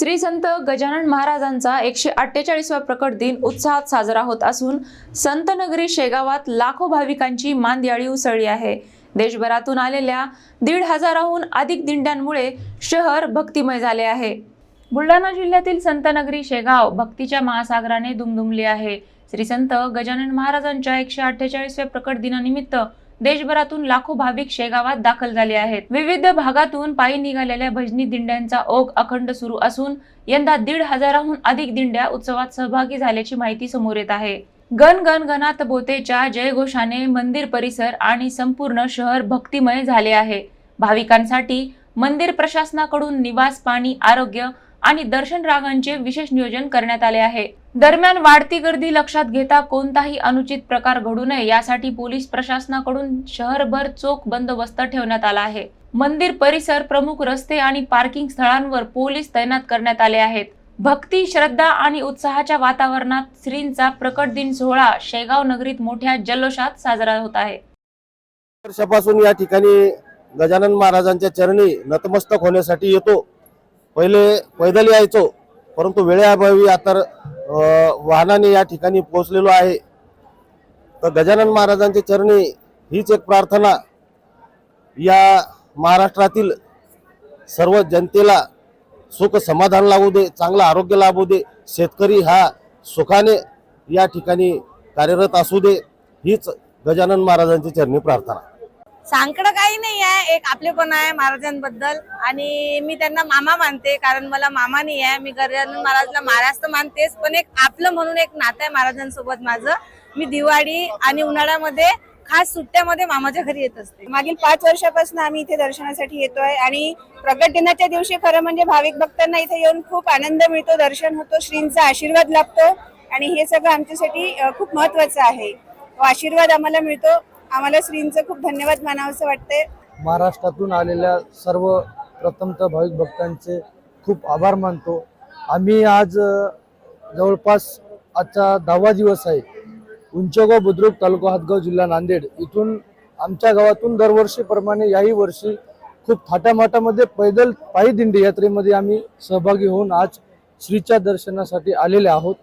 श्री संत गजानन महाराजांचा एकशे अठ्ठेचाळीसवा प्रकट दिन उत्साहात साजरा होत असून संतनगरी शेगावात लाखो भाविकांची मांदियाळी उसळली आहे. देशभरातून आलेल्या दीड हजाराहून अधिक दिंड्यांमुळे शहर भक्तिमय झाले आहे. बुलढाणा जिल्ह्यातील संतनगरी शेगाव भक्तीच्या महासागराने दुमदुमली आहे. श्री संत गजानन महाराजांच्या एकशे अठ्ठेचाळीसव्या प्रकट दिनानिमित्त देशभरातून लाखो भाविक शेगावात दाखल झाले आहेत. विविध भागातून पायी निघालेल्या भजनी दिंड्यांचा ओघ अखंड सुरू असून यंदा दीड हजाराहून अधिक दिंड्या उत्सवात सहभागी झाल्याची माहिती समोर येत आहे. गण गण गणात बोतेच्या जयघोषाने मंदिर परिसर आणि संपूर्ण शहर भक्तिमय झाले आहे. भाविकांसाठी मंदिर प्रशासनाकडून निवास पाणी आरोग्य आणि दर्शन रागांचे विशेष नियोजन करण्यात आले आहे. दरम्यान वाढती गर्दी लक्षात घेता कोणताही अनुचित प्रकार घडू नये यासाठी पोलीस प्रशासनाकडून शहरभर चोख बंदोबस्त ठेवण्यात आला आहे. मंदिर परिसर प्रमुख रस्ते आणि पार्किंग स्थळांवर पोलीस तैनात करण्यात आले आहेत. भक्ती श्रद्धा आणि उत्साहाच्या वातावरणात श्रींचा प्रकट दिन सोहळा शेगाव नगरीत मोठ्या जल्लोषात साजरा होत आहे. वर्षापासून या ठिकाणी गजानन महाराजांच्या चरणी नतमस्तक होण्यासाठी येतो. पहिले पैदल यायचो परंतु वेळेअभावी आता वाहनाने या ठिकाणी पोहोचलेलो आहे. तर गजानन महाराजांच्या चरणी हीच एक प्रार्थना या महाराष्ट्रातील सर्व जनतेला सुख समाधान लागू दे चांगलं आरोग्य लाभू दे शेतकरी हा सुखाने या ठिकाणी कार्यरत असू दे हीच गजानन महाराजांची चरणी प्रार्थना. सांगणं काही नाही आहे. एक आपलेपण आहे महाराजांबद्दल. आणि मी त्यांना मामा मानते कारण मला मामा नाही आहे. मी गजानन महाराजला महाराज तर मानतेच पण एक आपलं म्हणून एक नातं आहे महाराजांसोबत माझं. मी दिवाळी आणि उन्हाळ्यामध्ये खास सुट्ट्यामध्ये मामाच्या घरी येत असते. मागील पाच वर्षापासून आम्ही इथे दर्शनासाठी येतोय आणि प्रगट दिनाच्या दिवशी खरं म्हणजे भाविक भक्तांना इथे येऊन खूप आनंद मिळतो दर्शन होतो श्रींचा आशीर्वाद लाभतो. आणि हे सगळं आमच्यासाठी खूप महत्वाचं आहे. आशीर्वाद आम्हाला मिळतो. आम्हाला श्रींचं खूप धन्यवाद मानावंसं वाटतंय. महाराष्ट्रातून आलेल्या सर्व प्रथमतः भाविक भक्तांचे खूप आभार मानतो. आम्ही आज जवळपास आजचा दहावा दिवस आहे. उंचगाव बुद्रुक तालुका हातगाव जिल्हा नांदेड इथून आमच्या गावातून दरवर्षीप्रमाणे याही वर्षी खूप थाटामाटामध्ये पैदल पायी दिंडी यात्रेमध्ये आम्ही सहभागी होऊन आज श्रीच्या दर्शनासाठी आलेले आहोत.